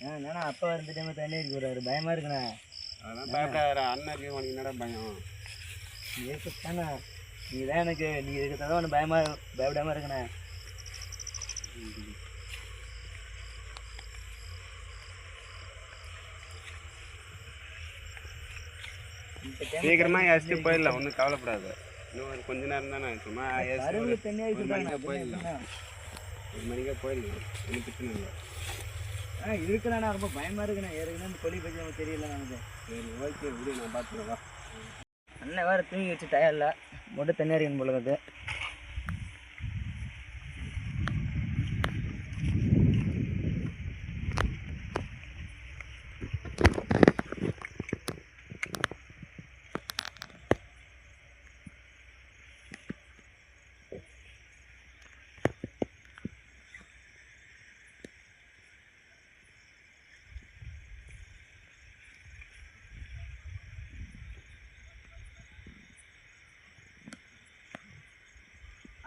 என்னண்ணா அப்பா இருந்த டைம் தண்ணி அடிக்க விடுறாரு பயமா இருக்குண்ணா. அதெல்லாம் பயப்படாத அண்ணன் இருக்கு உனக்கு என்னடா பயம்? இருக்குண்ணா நீ தான் எனக்கு நீ இருக்கிறது ஒன்று பயமா பயப்படாம இருக்குண்ணே. சீக்கிரமா எஸ்ட்டு போயிடலாம். ஒன்றும் கவலைப்படாத. இன்னும் ஒரு கொஞ்ச நேரம் தானே சும்மா போயிடலாம். ஒரு மணிக்கா போயிடலாம். ஒன்றும் பிரச்சனை இல்லை. ஆ இருக்குண்ணா ரொம்ப பயமா இருக்குண்ணே. இந்த கொல்லி பற்றி நமக்கு தெரியல நமக்கு. சரி ஓகே விடு நான் பார்த்துக்கிறேன் வா. அண்ணன் வேறு தூங்கி வச்சு டயர்ல மட்டும் தண்ணி அடிக்கணும் போல இருக்குது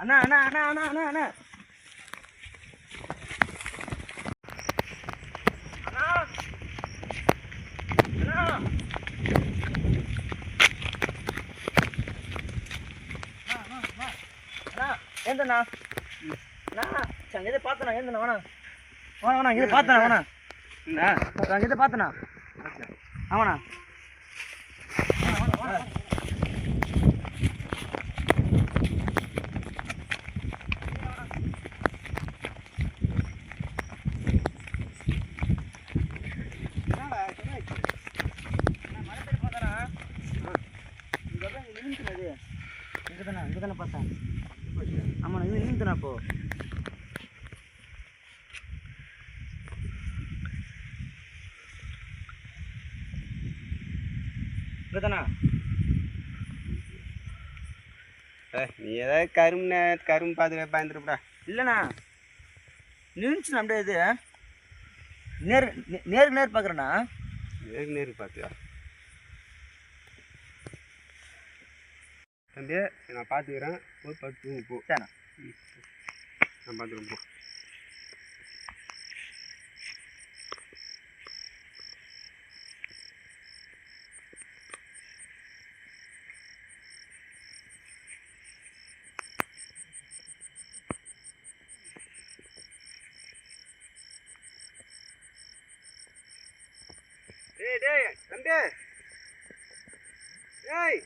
அண்ணா அண்ணா அண்ணா அண்ணா அண்ணா அண்ணா. ஏந்தண்ணா நான் இதை பார்த்தேண்ணா ஏந்தண்ணா வேணா. வேணா வேணா இதை பார்த்தேண்ணா வேணா. நான். இதை பார்த்தேண்ணா ஆமாண்ணா இங்கே தானே இங்கே தானே பார்த்தேன். ஆமாண்ணா இது நின்றுண்ணா அப்போ? இங்கே தானே நீ ஏதாவது கரும்பு கரும்பு பார்த்து பயந்துருப்பா இல்லைண்ணா. நின்றுச்சுண்ணா அப்படியே இது. நேர் நேருக்கு நேர் பார்க்குறேண்ணா. நேருக்கு நேருக்கு பார்த்தியா? தம்பி நான் பார்த்துக்கிறேன் போய் பார்த்து தூங்கு போ சரிண்ணா நான் பார்த்துக்கிறேன் போ டேய் டேய் தம்பி டேய் டேய்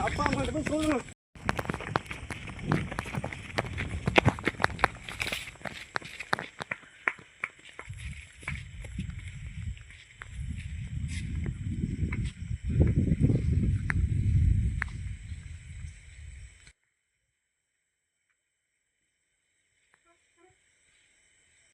அப்பா அம்மா கிட்ட போய் சொல்லணும்